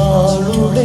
ആളുടെ